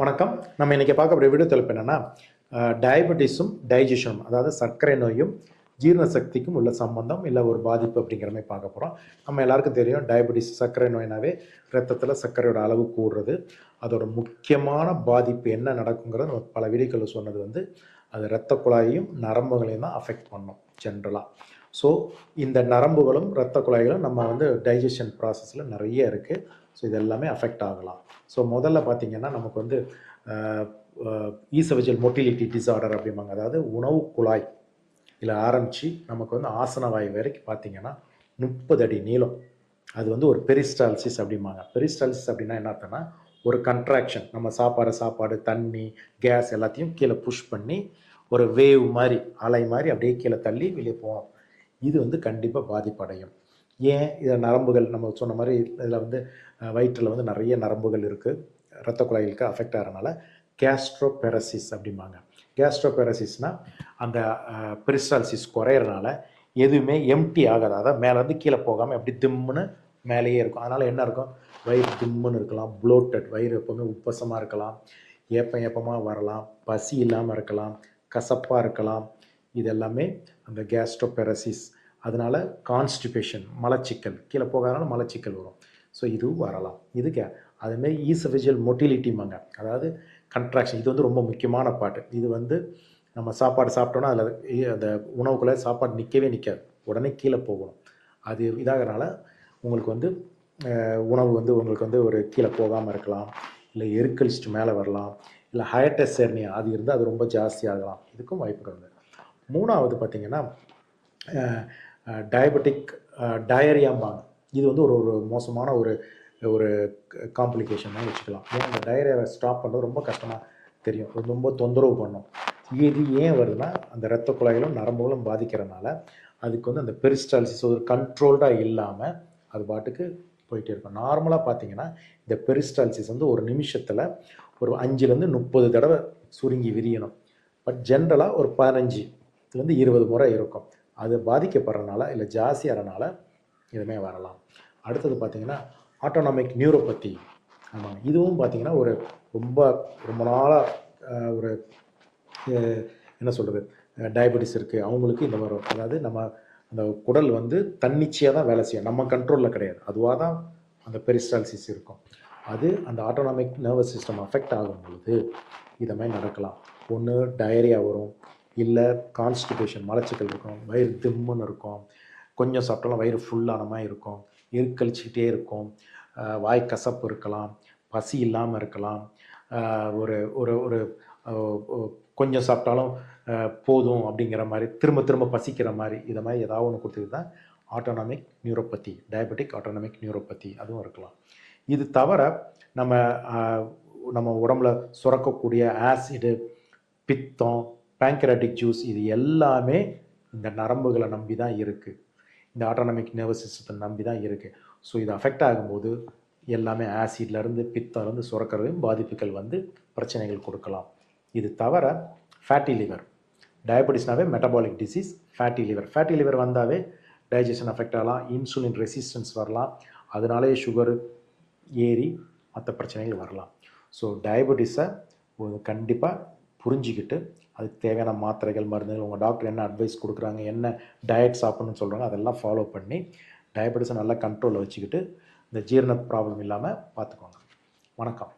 வணக்கம். நம்ம இன்னைக்கு பார்க்கக்கூடிய வீடியோ தலைப்பு என்னன்னா டயபெட்டிஸும் டைஜஷனும் அதாவது சர்க்கரை நோயும் ஜீரண சக்திக்கும் உள்ள சம்பந்தம் இல்லை ஒரு பாதிப்பு அப்படிங்கிற மாதிரி பார்க்க போகிறோம் நம்ம எல்லாருக்கும் தெரியும் டயபெட்டிஸ் சர்க்கரை நோயினாவே ரத்தத்தில் சர்க்கரையோட அளவு கூடுறது. அதோட முக்கியமான பாதிப்பு என்ன நடக்குங்கிறத நம்ம பல வீடியோக்களில் சொன்னது வந்து அது இரத்த குழாயையும் நரம்புகளையும் தான் அஃபெக்ட் பண்ணும் ஜென்ரலாக ஸோ இந்த நரம்புகளும் இரத்த குழாய்களும் நம்ம வந்து டைஜஷன் ப்ராசஸில் நிறைய இருக்குது ஸோ இது எல்லாமே அஃபெக்ட் ஆகலாம். ஸோ முதல்ல பார்த்தீங்கன்னா நமக்கு வந்து ஈசவஜல் மொட்டிலிட்டி டிசார்டர் அப்படிம்பாங்க. அதாவது உணவு குழாய். இதில் ஆரம்பித்து நமக்கு வந்து ஆசன வாய் வரைக்கும் பார்த்திங்கன்னா முப்பது அடி நீளம். அது வந்து ஒரு பெரிஸ்டால்சிஸ் அப்படிம்பாங்க. பெரிஸ்டால்சிஸ் அப்படின்னா என்ன அர்த்தம்னா ஒரு கன்ட்ராக்ஷன் நம்ம சாப்பாடு சாப்பாடு தண்ணி கேஸ் எல்லாத்தையும் கீழே புஷ் பண்ணி ஒரு வேவ் மாதிரி அலை மாதிரி அப்படியே கீழே தள்ளி வெளியே போகணும். இது வந்து கண்டிப்பாக பாதிப்படையும். ஏன்? இதில் நரம்புகள் நம்ம சொன்ன மாதிரி இதில் வந்து வயிற்றில் வந்து நிறைய நரம்புகள் இருக்குது இரத்த குழாய்களுக்கு அஃபெக்ட் ஆகிறனால கேஸ்ட்ரோபெரசிஸ் அப்படிம்பாங்க. கேஸ்ட்ரோபெரசிஸ்னால் அந்த பெரிஸ்டால்சிஸ் குறையிறனால எதுவுமே எம்டி ஆகாது. அதாவது மேலேருந்து கீழே போகாமல் எப்படி திம்முன்னு மேலேயே இருக்கும். அதனால் என்ன இருக்கும்? வயிறு திம்முன்னு இருக்கலாம். ப்ளோட்டட் வயிறு எப்போவுமே உப்பசமாக இருக்கலாம். ஏப்பம் ஏப்பமாக வரலாம். பசி இல்லாமல் இருக்கலாம். கசப்பாக இருக்கலாம். இது எல்லாமே அந்த கேஸ்ட்ரோபெரசிஸ் அதனால் கான்ஸ்டிபேஷன் மலச்சிக்கல். கீழே போகாதனால மலச்சிக்கல் வரும். ஸோ இதுவும் வரலாம். இதுக்கு அதுமாரி ஈசஃபிஜியல் மொட்டிலிட்டிமாங்க அதாவது கன்ட்ராக்ஷன் இது வந்து ரொம்ப முக்கியமான பாட்டு. இது வந்து நம்ம சாப்பாடு சாப்பிட்டோன்னா அதில் அந்த உணவுக்குள்ளே சாப்பாடு நிற்கவே நிற்காது உடனே கீழே போகணும். அது இதாகிறனால உங்களுக்கு வந்து உணவு வந்து உங்களுக்கு வந்து ஒரு கீழே போகாமல் இருக்கலாம். இல்லை எருக்கழிச்சிட்டு மேலே வரலாம். இல்லை ஹயட்டஸ் சேர்னியா அது இருந்தால் அது ரொம்ப ஜாஸ்தியாகலாம் இதுக்கும் வாய்ப்புகள் உண்டு. மூணாவது பார்த்திங்கன்னா டயபெட்டிக் டயரியாம்பாங்க இது வந்து ஒரு ஒரு மோசமான ஒரு ஒரு காம்ப்ளிகேஷன் தான் வச்சுக்கலாம். ஏன் அந்த டயரியாவை ஸ்டாப் பண்ணுறது ரொம்ப கஷ்டமாக தெரியும். ரொம்ப தொந்தரவு பண்ணும். இது ஏன் வருதுன்னா அந்த இரத்த குழாய்களும் நரம்புகளும் பாதிக்கிறனால அதுக்கு வந்து அந்த பெரிஸ்டால்சிஸ் ஒரு கண்ட்ரோல்டாக இல்லாமல் அது பாட்டுக்கு போயிட்டே இருக்கும். நார்மலாக பார்த்தீங்கன்னா இந்த பெரிஸ்டால்சிஸ் வந்து ஒரு நிமிஷத்தில் ஒரு அஞ்சுலேருந்து முப்பது தடவை சுருங்கி விரியணும். பட் ஜென்ரலாக ஒரு பதினஞ்சு இதுலேருந்து இருபது முறை இருக்கும். அது பாதிக்கப்படுறனால இல்லை ஜாஸ்தியாகிறனால எதுவுமே வரலாம். அடுத்தது பார்த்தீங்கன்னா ஆட்டோனாமிக் நியூரோபதி ஆமாம் இதுவும் பார்த்தீங்கன்னா ஒரு ரொம்ப ரொம்ப நாளாக ஒரு என்ன சொல்கிறது டயபெட்டிஸ் இருக்குது அவங்களுக்கு இந்த வரும். அதாவது நம்ம அந்த குடல் வந்து தன்னிச்சையாக தான் வேலை செய்யும். நம்ம கண்ட்ரோலில் கிடையாது. அதுவாக தான் அந்த பெரிஸ்டால்சிஸ் இருக்கும். அது அந்த ஆட்டோனாமிக் நர்வஸ் சிஸ்டம் அஃபெக்ட் ஆகும் பொழுது இதை மாதிரி நடக்கலாம். ஒன்று டயரியா வரும். இல்லை கான்ஸ்டிபேஷன் மலச்சிக்கல் இருக்கும் வயிறு திம்முன்னு இருக்கும் கொஞ்சம் சாப்பிட்டாலும் வயிறு ஃபுல்லான மாதிரி இருக்கும் எருக்கழிச்சிக்கிட்டே இருக்கும் வாய் கசப்பு இருக்கலாம் பசி இல்லாமல் இருக்கலாம் ஒரு ஒரு ஒரு கொஞ்சம் சாப்பிட்டாலும் போதும் அப்படிங்கிற மாதிரி திரும்ப திரும்ப பசிக்கிற மாதிரி இதை மாதிரி ஏதாவது ஒன்று கொடுத்தது தான் autonomic neuropathy diabetic autonomic neuropathy அதுவும் இருக்கலாம். இது தவிர நம்ம நம்ம உடம்புல சுரக்கக்கூடிய ஆசிடு பித்தம் பேங்க்ராட்டிக் ஜூஸ் இது எல்லாமே இந்த நரம்புகளை நம்பி தான் இருக்குது இந்த ஆட்டோனமிக் நர்வஸ் சிஸ்டத்தை நம்பி தான் இருக்குது ஸோ இது அஃபெக்ட் ஆகும்போது எல்லாமே ஆசிட்லேருந்து பித்தலேருந்து சுரக்கிறதையும் பாதிப்புகள் வந்து பிரச்சனைகள் கொடுக்கலாம். இது தவிர fatty liver டயபெட்டிஸ்னாவே metabolic disease fatty liver fatty liver வந்தாவே டைஜஷன் அஃபெக்ட் ஆகலாம் இன்சுலின் ரெசிஸ்டன்ஸ் வரலாம். அதனாலே சுகரு ஏறி மற்ற பிரச்சனைகள் வரலாம். ஸோ டயபெட்டிஸை கண்டிப்பாக புரிஞ்சிக்கிட்டு அதுக்கு தேவையான மாத்திரைகள் மருந்துகள் உங்கள் டாக்டர் என்ன அட்வைஸ் கொடுக்குறாங்க என்ன டயட் சாப்பிட்ணுன்னு சொல்கிறாங்க அதெல்லாம் ஃபாலோ பண்ணி டயபெட்டிஸை நல்லா கண்ட்ரோலில் வச்சுக்கிட்டு இந்த ஜீரண ப்ராப்ளம் இல்லாமல் பார்த்துக்கோங்க. வணக்கம்.